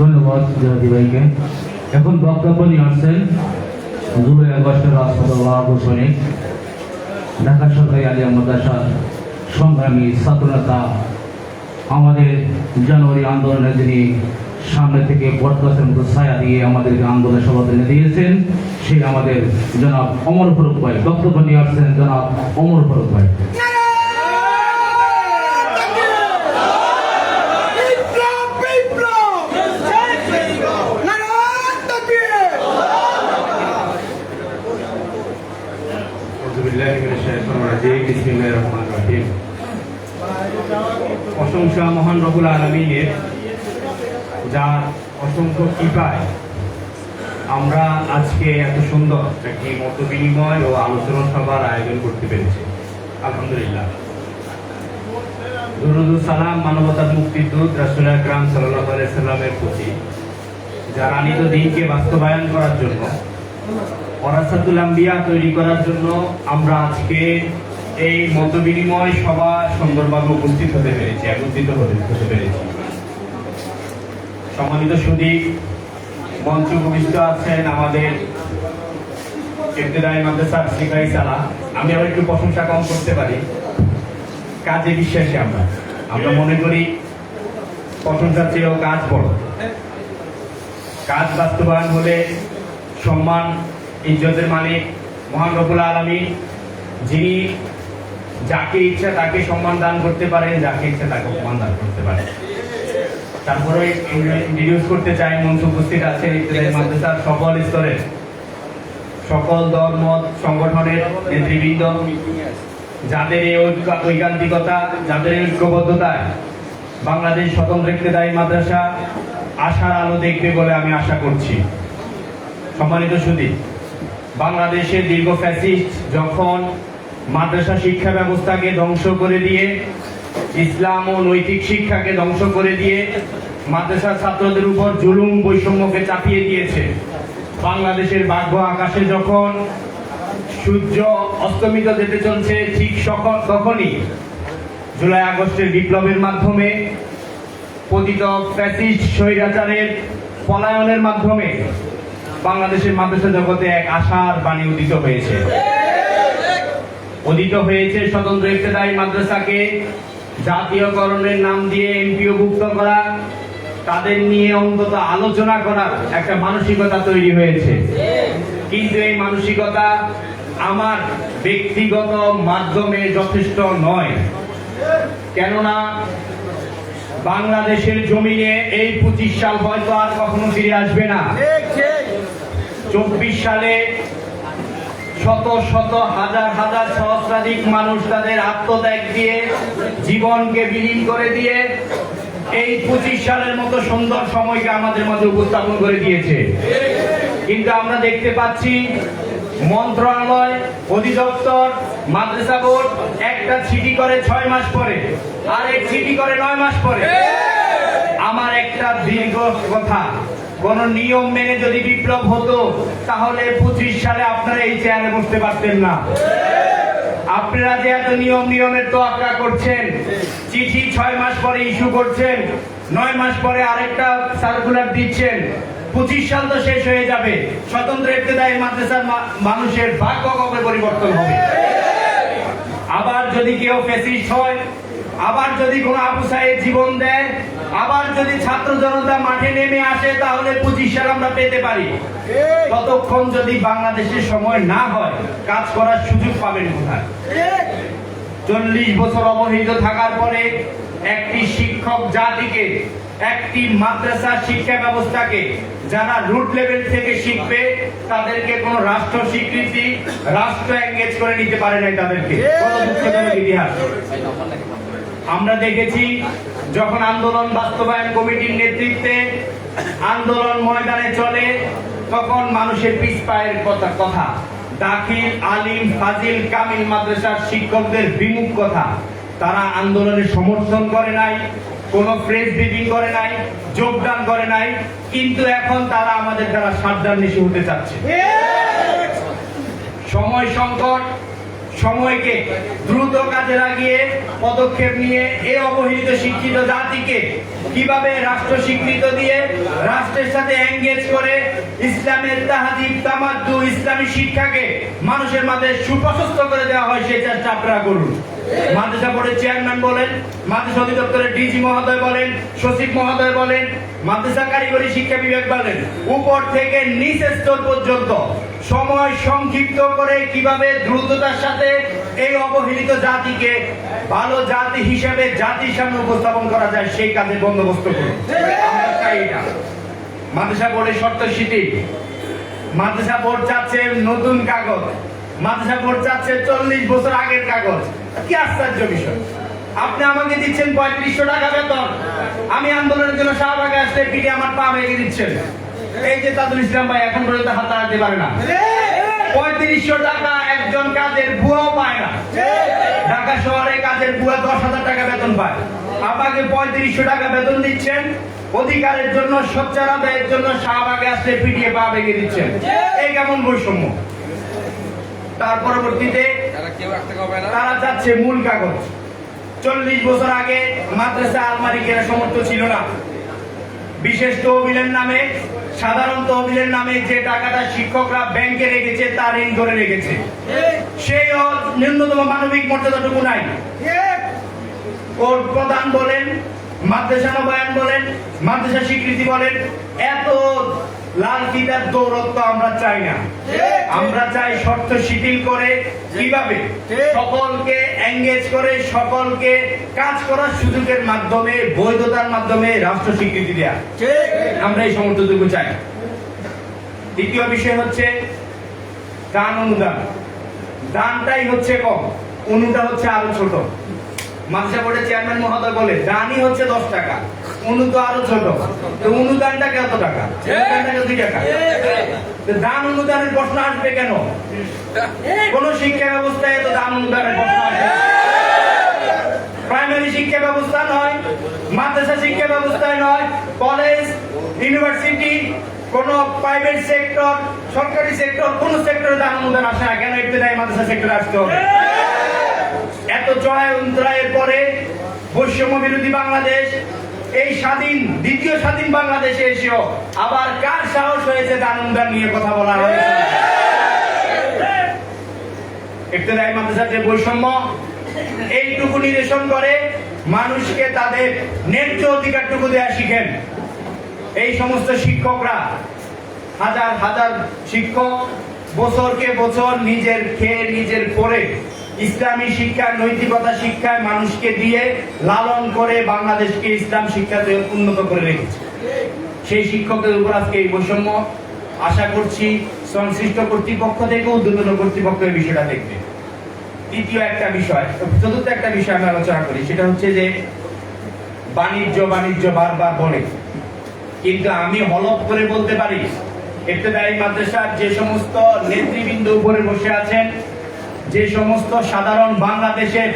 ধন্যবাদ জাহাদি ভাইকে। এখন বক্তব্য নিয়ে আসছেন জুলাই আগস্টের রাষ্ট্রপতি ঘোষণে ঢাকা সরকারি আলিয়া মাদ্রাসার সংগ্রামী ছাত্রনেতা। আমাদের জানুয়ারি আন্দোলনে যিনি সামনে থেকে বটগাছের মতো ছায়া দিয়ে আমাদেরকে আন্দোলনের সভাপতি দিয়েছেন, সেই আমাদের জনাব অমর ফারুক ভাই। বক্তব্য নিয়ে আসছেন জনাব অমর ফারুক ভাই বিপ্লব বিপ্লব নারায়ণ তকবীর প্রশংসা মহান রবুল আলমিনের, যার অসংখ্য কৃপায় আমরা আজকে এত সুন্দর একটি মত বিনিময় ও আলোচনা সভার আয়োজন করতে পেরেছি। আলহামদুলিল্লাহ। দুরুদুল সালাম, মানবতার মুক্তির দূত রাসুল আকরাম সাল্লাহ সাল্লামের প্রতি, যার আনিত দিনকে বাস্তবায়ন করার জন্য অরাসাতুল আম্বিয়া তৈরি করার জন্য আমরা আজকে এই মত বিনিময় সভা সুন্দরভাবে উপস্থিত হতে পেরেছি, একত্রিত হতে পেরেছি। সম্মানিত সুদীপ মঞ্চ ভূমিষ্ঠ আছেন আমাদের ইবতেদায়ী মাদ্রাসার শিকারি সালা। আমি আবার একটু প্রশংসা কম করতে পারি। কাজে বিশ্বাসী আমরা। আমরা মনে করি প্রশংসার চেয়েও কাজ বড়। কাজ বাস্তবায়ন হলে সম্মান, ইজ্জতের মালিক মহান রবুল আলমী, যিনি যাকে ইচ্ছা তাকে সম্মান দান করতে পারেন, যাকে ইচ্ছা তাকে সম্মান দান করতে পারেন। তারপরে ইন্ট্রোডিউস করতে চাই, মঞ্চ উপস্থিত ইত্যাদি মাদ্রাসার সকল স্তরের সকল দল, মত, সংগঠনের নেতৃবৃন্দ, যাদের এই ঐকান্তিকতা, যাদের এই ঐক্যবদ্ধতায় বাংলাদেশ স্বতন্ত্র ইত্তেদায়ী মাদ্রাসা আশার আলো দেখবে বলে আমি আশা করছি। সম্মানিত সুদী বাংলাদেশের দীর্ঘ ফ্যাসিস্ট যখন মাদ্রাসা শিক্ষা ব্যবস্থাকে ধ্বংস করে দিয়ে, ইসলাম ও নৈতিক শিক্ষাকে ধ্বংস করে দিয়ে মাদ্রাসার ছাত্রদের উপর জুলুম বৈষম্যকে চাপিয়ে দিয়েছে। বাংলাদেশের বাঘ্য আকাশে যখন সূর্য অস্তমিত যেতে চলছে, ঠিক সকল তখনই জুলাই আগস্টের বিপ্লবের মাধ্যমে, পতিত ফ্যাসিস্ট স্বৈরাচারের পলায়নের মাধ্যমে বাংলাদেশের মাদ্রাসা জগতে এক আশার বাণী উদিত হয়েছে। উদিত হয়েছে স্বতন্ত্র ইফতেদায়ী মাদ্রাসাকে জাতীয়করণের নাম দিয়ে এমপিও ভুক্ত করা তাদের নিয়ে অন্তত আলোচনা করার একটা মানসিকতা তৈরি হয়েছে। কিন্তু এই মানসিকতা আমার ব্যক্তিগত মাধ্যমে যথেষ্ট নয়। কেননা বাংলাদেশের জমিনে এই পঁচিশ সাল হয়তো আর কখনো ফিরে আসবে না। চব্বিশ সালে শত শত হাজার হাজার সহস্রাধিক মানুষ তাদের আত্মত্যাগ দিয়ে, জীবনকে বিলীন করে দিয়ে, এই পঁচিশ সালের মতো সুন্দর সময়কে আমাদের মধ্যে উপস্থাপন করে দিয়েছে। কিন্তু আমরা দেখতে পাচ্ছি, মন্ত্রণালয়, অধিদপ্তর, মাদ্রাসা বোর্ড একটা চিঠি করে ছয় মাস পরে, আর এক চিঠি করে নয় মাস পরে। আমার একটা দীর্ঘ কথা। কোন নিয়ম মেনে যদি বিপ্লব হতো, তাহলে পঁচিশ সালে আপনারা এই চেয়ারে বসতে পারতেন না। আপনারা যে এত নিয়ম নিয়মের তোয়াক্কা করছেন, চিঠি ছয় মাস পরে ইস্যু করছেন, নয় মাস পরে আরেকটা সার্কুলার দিচ্ছেন, পঁচিশ সাল তো শেষ হয়ে যাবে। স্বতন্ত্র ইবতেদায়ী মাদ্রাসার মানুষের ভাগ্য কবে পরিবর্তন হবে? আবার যদি কেউ ফেসিস্ট হয়, আবার যদি কোনো আবু জীবন দেয় আবার যদি ছাত্র জনতা মাঠে নেমে আসে তাহলে পঁচিশ সাল আমরা পেতে পারি। ততক্ষণ যদি বাংলাদেশের সময় না হয় কাজ করার সুযোগ পাবেন কোথায়? চল্লিশ বছর অবহিত থাকার পরে একটি শিক্ষক জাতিকে একটি মাদ্রাসা শিক্ষা ব্যবস্থাকে যারা রুট লেভেল থেকে শিখবে তাদেরকে কোনো রাষ্ট্র স্বীকৃতি রাষ্ট্র এঙ্গেজ করে নিতে পারে নাই তাদেরকে। ইতিহাস। আমরা দেখেছি যখন আন্দোলন বাস্তবায়ন কমিটির নেতৃত্বে আন্দোলন ময়দানে চলে তখন মানুষের পিছ পায়ের কথা কথা। দাখিল আলিম ফাজিল কামিল মাদ্রাসার শিক্ষকদের বিমুখ কথা। তারা আন্দোলনে সমর্থন করে নাই কোনো প্রেস ব্রিফিং করে নাই যোগদান করে নাই কিন্তু এখন তারা আমাদের দ্বারা সাবধান নিশি হতে চাচ্ছে। সময় সংকট সময়কে দ্রুত কাজে লাগিয়ে পদক্ষেপ নিয়ে এ অবহেলিত শিক্ষিত জাতিকে কীভাবে রাষ্ট্র স্বীকৃত দিয়ে রাষ্ট্রের সাথে এঙ্গেজ করে ইসলামের তাহাদিব তামাদ্দু ইসলামী শিক্ষাকে মানুষের মাঝে সুপ্রশস্ত করে দেওয়া হয় সেই চেষ্টা আপনারা করুন। মাদ্রাসা বোর্ডের চেয়ারম্যান বলেন, মাদ্রাসা অধিদপ্তরের ডিজি মহোদয় বলেন, সচিব মহোদয় বলেন, মাদ্রাসা কারিগরি শিক্ষা বিভাগ বলেন, উপর থেকে নিচ স্তর পর্যন্ত সময় সংক্ষিপ্ত করে কীভাবে দ্রুততার সাথে এই অবহেলিত জাতিকে ভালো জাতি হিসেবে জাতির সামনে উপস্থাপন করা যায়, সেই কাজে বন্দোবস্ত করুন। মাদ্রাসা বোর্ডের শর্ত শিথিল মাদ্রাসা বোর্ড চাচ্ছে নতুন কাগজ। মাদ্রাসা বোর্ড চাচ্ছে চল্লিশ বছর আগের কাগজ। কি আশ্চর্য বিষয়। আপনি আমাকে দিচ্ছেন পঁয়ত্রিশশো টাকা বেতন। আমি আন্দোলনের জন্য শাহবাগে আসলে পিঠে আমার পা ভেঙে দিচ্ছেন। এই যে তাজুল ইসলাম ভাই এখন পর্যন্ত হাত দাঁড়াতে পারে না। পঁয়ত্রিশশো টাকা একজন কাজের বুয়াও পায় না। ঢাকা শহরে কাজের বুয়া দশ হাজার টাকা বেতন পায়। আমাকে পঁয়ত্রিশশো টাকা বেতন দিচ্ছেন। অধিকারের জন্য সোচ্চার আদায়ের জন্য শাহবাগে আসলে পিটিয়ে পা ভেঙে দিচ্ছেন। এই। কেমন বৈষম্য? তার পরবর্তীতে তারা যাচ্ছে মূল কাগজ। চল্লিশ বছর আগে মাদ্রাসা আলমারি কেনা সমর্থ ছিল না। বিশেষ তহবিলের নামে সাধারণ তহবিলের নামে যে টাকাটা শিক্ষকরা ব্যাংকে রেখেছে, তার ঋণ ধরে রেখেছে। সেই ন্যূনতম মানবিক মর্যাদাটুকু নাই। কোর্ট প্রধান বলেন, মাদ্রাসা নবায়ন বলেন, মাদ্রাসা স্বীকৃতি বলেন, এত লাল ফিতার দৌরত্ব আমরা চাই না। আমরা চাই শর্ত শিথিল করে কীভাবে? সকলকে এঙ্গেজ করে সকলকে কাজ করার সুযোগের মাধ্যমে বৈধতার মাধ্যমে রাষ্ট্র স্বীকৃতি দেয়া। আমরা এই সমর্থটুকু চাই। দ্বিতীয় বিষয় হচ্ছে দান অনুদান। দানটাই হচ্ছে কম অনুটা হচ্ছে আরও ছোট। মাদ্রাসা বোর্ডের চেয়ারম্যান মহোদয় বলে দানই হচ্ছে দশ টাকা। অনু তো আরও ছোট। তো অনুদানটা কত টাকা? দুই টাকা? দান অনুদানের প্রশ্ন আসবে কেন? কোন শিক্ষা ব্যবস্থায় এত দান অনুদানের প্রশ্ন আসবে। প্রাইমারি শিক্ষা ব্যবস্থা নয় মাদ্রাসা শিক্ষা ব্যবস্থায় নয় কলেজ ইউনিভার্সিটি কোন প্রাইভেট সেক্টর সরকারি সেক্টর কোন সেক্টরে দান অনুদান আসে না। কেন ইবতদায়ী মাদ্রাসা সেক্টরে আসতে হবে? এত চড়াই অন্তরায়ের পরে বৈষম্য বিরোধী বাংলাদেশ এই স্বাধীন, দ্বিতীয় স্বাধীন বাংলাদেশে এসেও আবার কার সাহস হয়েছে দান নিয়ে কথা বলা হয়েছে ইবতদায়ী মাদ্রাসার যে বৈষম্য, এইটুকু নিরসন করে মানুষকে তাদের ন্যায্য অধিকারটুকু দেয়া শিখেন। এই সমস্ত শিক্ষকরা, হাজার হাজার শিক্ষক, বছরকে বছর নিজের খেয়ে নিজের করে ইসলামী শিক্ষা, নৈতিকতা শিক্ষায় মানুষকে দিয়ে লালন করে বাংলাদেশকে ইসলাম শিক্ষাতে উন্নত করে রেখেছে। সেই শিক্ষকদের উপর আজকে এই বৈষম্য আশা করছি সংশ্লিষ্ট কর্তৃপক্ষ থেকে উদ্যোতন কর্তৃপক্ষ এই বিষয়টা দেখবে। তৃতীয় একটা বিষয়, চতুর্থ একটা বিষয় আমি আলোচনা করি, সেটা হচ্ছে যে বাণিজ্য বাণিজ্য বারবার বলে, কিন্তু আমি হলফ করে বলতে পারি ইবতেদায়ী মাদ্রাসার যে সমস্ত নেতৃবৃন্দ উপরে বসে আছেন যে সমস্ত সাধারণ বাংলাদেশের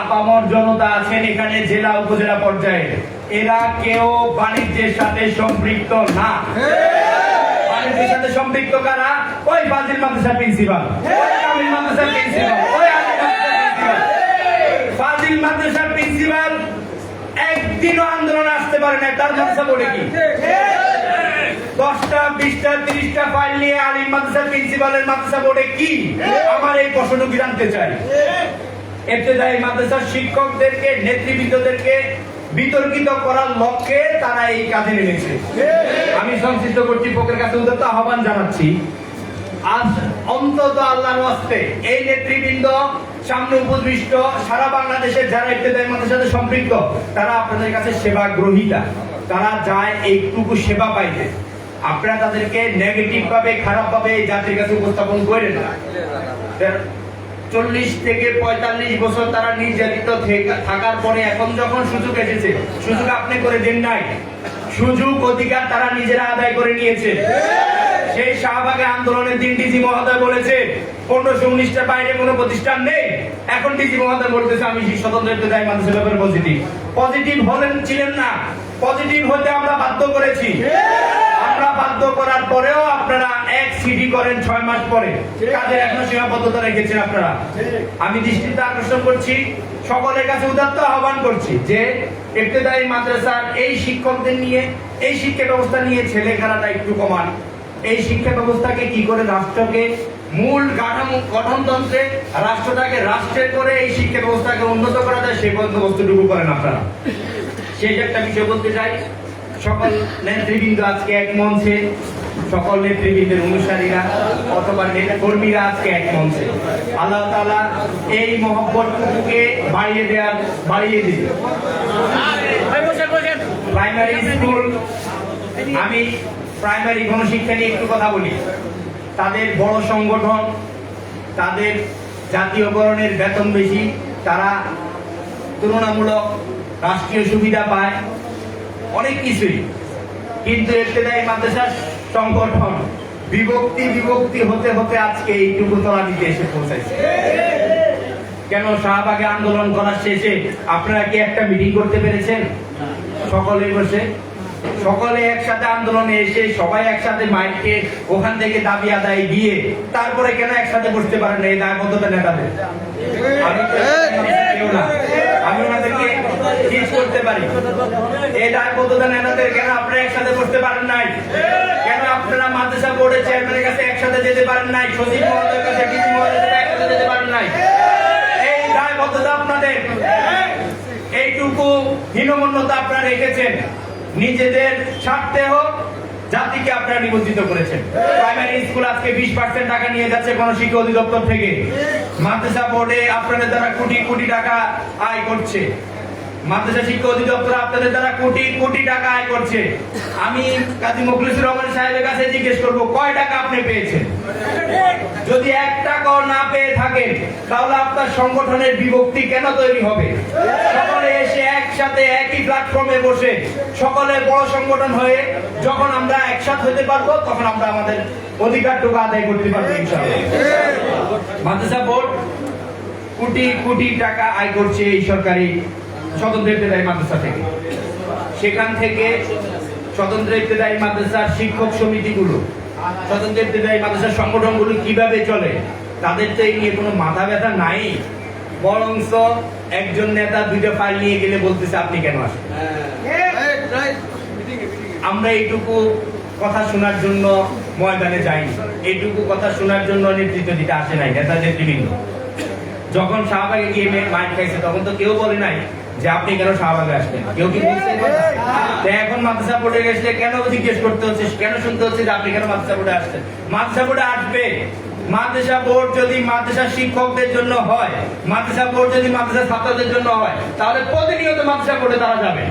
আপামর জনতা আছেন এখানে জেলা উপজেলা পর্যায়ে, এরা কেউ বাণিজ্যের সাথে সম্পৃক্ত না। বাণিজ্যের সাথে সম্পৃক্ত কারা? ওই ফাজিল মাদ্রাসার প্রিন্সিপাল। ওই মাদ্রাসার প্রিন্সিপাল। একদিনও আন্দোলনে পারে না, তার মাদ্রাসা বলে কি? দশটা, বিশটা, তিরিশটা ফাইল নিয়ে আলিম প্রিন্সিপালের মাদ্রাসা বোর্ডে কি? আমার এই চাই। মাদ্রাসার শিক্ষকদেরকে, নেতৃবৃন্দদেরকে বিতর্কিত করার লক্ষ্যে তারা এই কাজে নেমেছে। আমি সংশ্লিষ্ট কর্তৃপক্ষের কাছে উদ্যত আহ্বান জানাচ্ছি। আজ অন্তত ওয়াস্তে এই নেতৃবৃন্দ সামনে উপদৃষ্ট, সারা বাংলাদেশের যারা ইবতেদায়ী মাদ্রাসার সাথে সম্পৃক্ত, তারা আপনাদের কাছে সেবা গ্রহীতা তারা যায় এইটুকু সেবা পাইতে। আপনারা তাদেরকে নেগেটিভ ভাবে, খারাপ ভাবে জাতির কাছে উপস্থাপন করেন না। চল্লিশ থেকে পঁয়তাল্লিশ বছর তারা নির্যাতিত থাকার পরে এখন যখন সুযোগ এসেছে, সুযোগ আপনি করে দেন নাই। সুযোগ অধিকার তারা নিজেরা আদায় করে নিয়েছে। সেই শাহবাগে আন্দোলনের দিন ডিজি মহোদয় বলেছে, পনেরোশো উনিশটার বাইরে কোনো প্রতিষ্ঠান নেই। এখন ডিজি মহোদয় বলতেছে, আমি স্বতন্ত্র বিদায় মানুষের ব্যাপারে পজিটিভ পজিটিভ হলেন ছিলেন না। পজিটিভ হতে আমরা বাধ্য করেছি। আমরা বাধ্য করার পরেও আপনারা এক সিডি করেন ছয় মাস পরে। কাজের এখনও সীমাবদ্ধতা রেখেছেন আপনারা। আমি দৃষ্টিতে আকর্ষণ করছি, সকলের কাছে উদাত্ত আহ্বান করছি যে ইবতেদায়ী মাদ্রাসার এই শিক্ষকদের নিয়ে, এই শিক্ষা ব্যবস্থা নিয়ে ছেলে খেলাটা একটু কমান। এই শিক্ষা ব্যবস্থাকে কি করে রাষ্ট্রকে মূল কাঠামো গঠনতন্ত্রে রাষ্ট্রটাকে রাষ্ট্রের করে এই শিক্ষা ব্যবস্থাকে উন্নত করা যায় সেই বন্দোবস্তটুকু করেন আপনারা। শেষ একটা বিষয় বলতে চাই। সকল নেতৃবৃন্দ আজকে এক মঞ্চে সকল নেতৃবৃন্দের অনুসারীরা অথবা নেতা কর্মীরা আজকে এক মঞ্চে। আল্লাহ তালা এই মহব্বতটুকুকে বাড়িয়ে দেওয়ার বাড়িয়ে দিবে। প্রাইমারি স্কুল আমি প্রাইমারি গণশিক্ষা নিয়ে একটু কথা বলি। তাদের বড় সংগঠন, তাদের জাতীয়করণের বেতন বেশি, তারা তুলনামূলক রাষ্ট্রীয় সুবিধা পায়, অনেক কিছুই। কিন্তু ইবতেদায়ী মাদ্রাসার সংগঠন বিভক্তি বিভক্তি হতে হতে আজকে এইটুকু তলা দিতে এসে পৌঁছাইছে। কেন শাহবাগে আন্দোলন করার শেষে আপনারা কি একটা মিটিং করতে পেরেছেন? সকলে বসে সকলে একসাথে আন্দোলনে এসে সবাই একসাথে মাইককে ওখান থেকে দাবি আদায় দিয়ে তারপরে কেন একসাথে বসতে পারেন না এই দায়বদ্ধতা নেতাদের? আমি ওনাদেরকে করতে পারি। এই দায়বদ্ধতা নেতাদের কেন আপনারা একসাথে বসতে পারেন নাই? কেন আপনারা মাদ্রাসা বোর্ডের চেয়ারম্যানের কাছে একসাথে যেতে পারেন নাই? সচিব মহোদয়ের কাছে ডিসি মহোদয়ের কাছে একসাথে যেতে পারেন নাই? এই দায়বদ্ধতা আপনাদের। এইটুকু হীনমন্যতা আপনারা রেখেছেন। নিজেদের স্বার্থে হোক, জাতিকে আপনারা নিবঞ্চিত করেছেন। প্রাইমারি স্কুল আজকে বিশ পার্সেন্ট টাকা নিয়ে যাচ্ছে কোন শিক্ষা অধিদপ্তর থেকে। মাদ্রাসা বোর্ডে আপনাদের দ্বারা কোটি কোটি টাকা আয় করছে। মাদ্রাসা শিক্ষা অধিদপ্তর আপনাদের দ্বারা কোটি কোটি টাকা আয় করছে। আমি কাজী মুখলিসুর রহমান সাহেবের কাছে জিজ্ঞেস করব, কয় টাকা আপনি পেয়েছেন? যদি এক টাকাও না পেয়ে থাকেন, তাহলে আপনার সংগঠনের বিভক্তি কেন তৈরি হবে? সকলে এসে একসাথে একই প্ল্যাটফর্মে বসে, সকলে বড় সংগঠন হয়ে যখন আমরা একসাথে হতে পারব, তখন আমরা আমাদের অধিকারটুকু আদায় করতে পারব মাদ্রাসা বোর্ড কোটি কোটি টাকা আয় করছে এই সরকারি স্বতন্ত্র ইবতেদায়ী মাদ্রাসা থেকে। সেখান থেকে স্বতন্ত্র ইবতেদায়ী মাদ্রাসার শিক্ষক সমিতিগুলো, স্বতন্ত্র ইবতেদায়ী মাদ্রাসার সংগঠনগুলো কীভাবে চলে, তাদের তো এই নিয়ে কোনো মাথা ব্যথা নাই। বরংস একজন নেতা দুইটা ফাইল নিয়ে গেলে বলতেছে, আপনি কেন আসেন? আমরা এইটুকু কথা শোনার জন্য ময়দানে যাইনি। এইটুকু কথা শোনার জন্য নেতৃত্ব দিতে আসে নাই, নেতা নেতৃবৃন্দ। যখন শাহবাগে গিয়ে মাইক খাইছে, তখন তো কেউ বলে নাই যে আপনি কেন শাহবাগে আসবেন? কেউ কি বলছে? এখন মাদ্রাসা বোর্ডে গেছিলে কেন জিজ্ঞেস করতে হচ্ছে? কেন শুনতে হচ্ছে যে আপনি কেন মাদ্রাসা বোর্ডে আসছেন? মাদ্রাসা বোর্ডে আসবে। মাদ্রাসা বোর্ড যদি মাদ্রাসা শিক্ষকদের জন্য হয় মাদ্রাসা বোর্ড যদি মাদ্রাসা ছাত্রদের জন্য হয় তাহলে প্রতিনিয়ত মাদ্রাসা বোর্ডে তারা যাবে।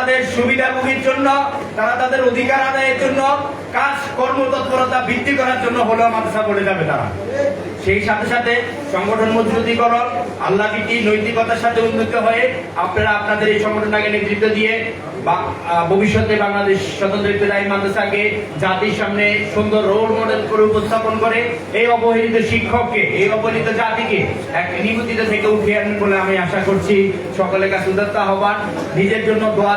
তাদের সুবিধাভোগীর জন্য, তারা তাদের অধিকার আদায়ের জন্য, কাজ কর্মতৎপরতা বৃদ্ধি করার জন্য হলেও মাদ্রাসা বোর্ডে যাবে তারা। সেই সাথে সাথে সংগঠন মজবুতিকরণ, আল্লাহ ভীতি নৈতিকতার সাথে উন্নত হয়ে আপনারা আপনাদের এই সংগঠনটাকে নেতৃত্ব দিয়ে ভবিষ্যতে বাংলাদেশ স্বতন্ত্র ইবতেদায়ী মাদ্রাসাকে জাতির সামনে সুন্দর রোল মডেল করে উপস্থাপন করে এই অবহেলিত শিক্ষককে, এই অবহেলিত জাতিকে এক নিবন্ধিত থেকে উঠিয়ে আনবেন বলে আমি আশা করছি। সকলের কাছে উদাত্ত আহ্বান। নিজের জন্য দোয়া